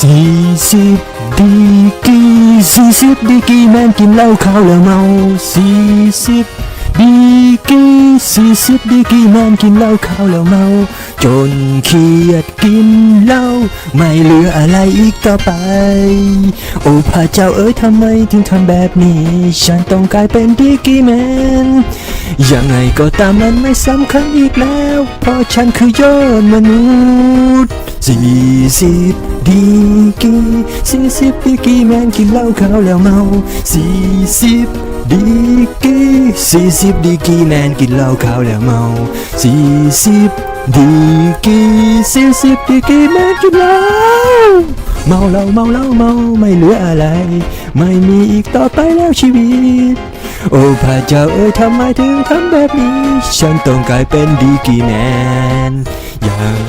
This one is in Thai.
สี่สิบดีกรีสี่สิบดีกรีแมนกินเหล้าขาวแล้วเมาสี่สิบดีกรีสี่สิบดีกรีแมนกินเหล้าขาวแล้วเมา จนเครียดกินเหล้าไม่เหลืออะไรอีกต่อไป โอ้พระเจ้าเอ๋ยทำไมถึงทำแบบนี้ ฉันต้องกลายเป็นดีกรีแมน ยังไงก็ตามมันไม่สำคัญอีกแล้ว เพราะฉันคือยอดมนุษย์สี่สิบดีกีสี่สิบดีกีแมนกินเหล้าขาวแล้วเมาสี่สิบดีกีสี่สิบดีกีแมนกินเหล้าขาวแล้วเมาสี่สิบดีกีสี่สิบดีกีแมนกินเหล้าเมาเหล้าเมาเหล้าเมาไม่เหลืออะไร ไม่มีอีกต่อไปแล้วชีวิต โอ้พระเจ้าเอ้ยทำไมถึงทำแบบนี้ ฉันต้องกลายเป็นดีกีแมนอย่าง